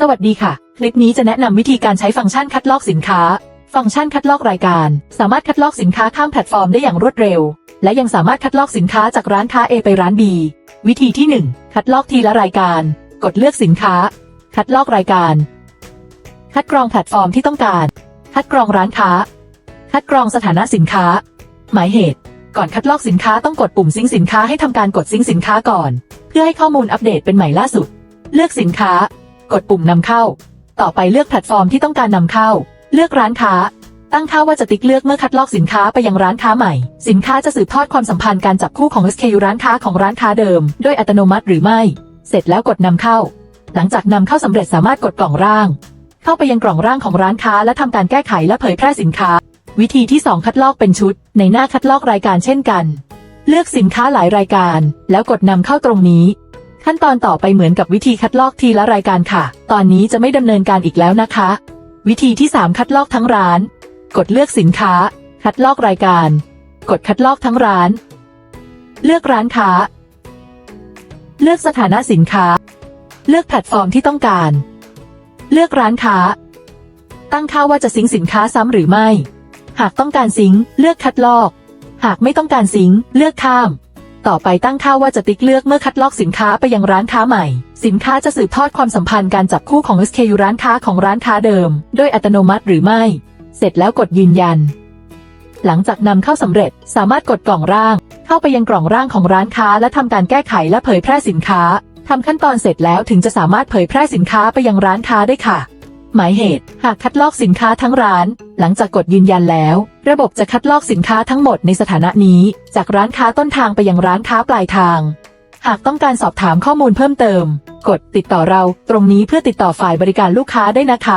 สวัสดีค่ะ คลิปนี้จะแนะนำวิธีการใช้ฟังก์ชันคัดลอกสินค้า ฟังก์ชันคัดลอกรายการ สามารถคัดลอกสินค้าข้ามแพลตฟอร์มได้อย่างรวดเร็ว และยังสามารถคัดลอกสินค้าจากร้านค้า A ไปร้าน B วิธีที่ 1 คัดลอกทีละรายการ กดเลือกสินค้า คัดลอกรายการ คัดกรองแพลตฟอร์มที่ต้องการ คัดกรองร้านค้า คัดกรองสถานะสินค้า หมายเหตุ ก่อนคัดลอกสินค้าต้องกดปุ่มซิงค์สินค้าให้ทำการกดซิงค์สินค้าก่อน เพื่อให้ข้อมูลอัปเดตเป็นใหม่ล่าสุด เลือกสินค้า กดปุ่มนำเข้า ต่อไปเลือกแพลตฟอร์มที่ต้องการนำเข้า เลือกร้านค้า ตั้งค่าว่าจะติ๊กเลือกเมื่อคัดลอกสินค้าไปยังร้านค้าใหม่ สินค้าจะสืบทอดความสัมพันธ์การจับคู่ของ SKU ร้านค้าของร้านค้าเดิม ด้วยอัตโนมัติหรือไม่ เสร็จแล้วกดนำเข้า หลังจากนำเข้าสำเร็จสามารถกดกล่องร่าง เข้าไปยังกล่องร่างของร้านค้า และทำการแก้ไขและเผยแพร่สินค้า วิธีที่ 2 คัดลอกเป็นชุด ในหน้าคัดลอกรายการเช่นกัน เลือกสินค้าหลายรายการ แล้วกดนำเข้าตรงนี้ ขั้นตอนต่อไปเหมือนกับวิธีคัดลอกทีละรายการค่ะ ตอนนี้จะไม่ดำเนินการอีกแล้วนะคะ วิธีที่ 3 คัดลอกทั้งร้าน กดเลือกสินค้า คัดลอกรายการ กดคัดลอกทั้งร้าน เลือกร้านค้า เลือกสถานะสินค้า เลือกแพลตฟอร์มที่ต้องการ เลือกร้านค้า ตั้งค่าว่าจะซิงสินค้าซ้ำหรือไม่ หากต้องการซิงเลือกคัดลอก หากไม่ต้องการซิงเลือกข้าม ต่อไปตั้งค่าว่าจะติ๊กเลือกเมื่อคัดลอกสินค้าไปยังร้านค้าใหม่ สินค้าจะสืบทอดความสัมพันธ์การจับคู่ของ SKU ร้านค้าของร้านค้าเดิม โดยอัตโนมัติหรือไม่ เสร็จแล้วกดยืนยัน หลังจากนำเข้าสำเร็จสามารถกดกล่องร่าง เข้าไปยังกล่องร่างของร้านค้า และทำการแก้ไขและเผยแพร่สินค้าทำขั้นตอนเสร็จแล้วถึงจะสามารถเผยแพร่สินค้าไปยังร้านค้าได้ค่ะ หมายเหตุ หากคัดลอกสินค้าทั้งร้าน หลังจากกดยืนยันแล้ว ระบบจะคัดลอกสินค้าทั้งหมดในสถานะนี้ จากร้านค้าต้นทางไปยังร้านค้าปลายทาง หากต้องการสอบถามข้อมูลเพิ่มเติม กดติดต่อเราตรงนี้เพื่อติดต่อฝ่ายบริการลูกค้าได้นะคะ